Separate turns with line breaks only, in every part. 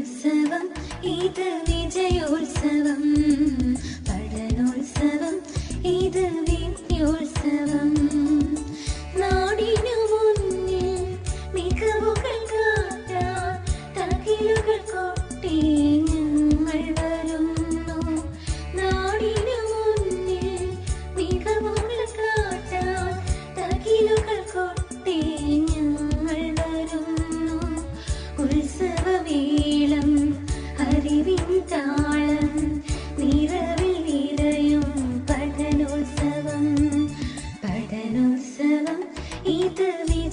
പഠനോത്സവം ഇത് വിജയോത്സവം. പഠനോത്സവം ഇത് വിദ്യോത്സവം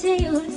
You.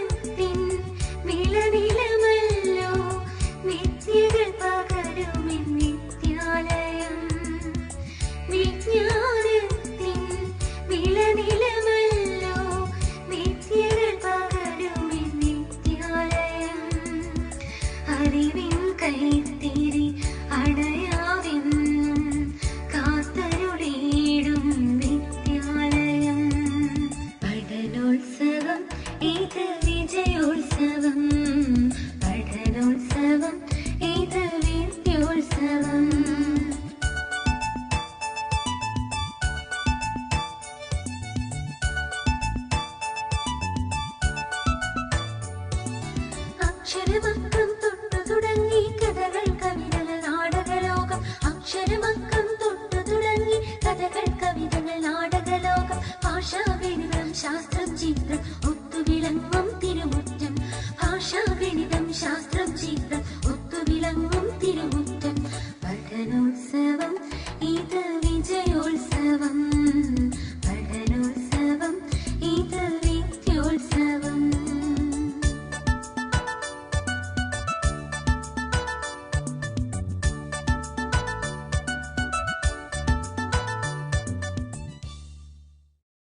അറിവിൻ കൈത്തിരി അടയാവിന്നും കാത്തരുടേടും വിദ്യാലയം പഠനോത്സവം ഇത് വിജയോത്സവം. പഠനോത്സവം ഇത് വിദ്യോത്സവം. അക്ഷരമക്കൾ Chance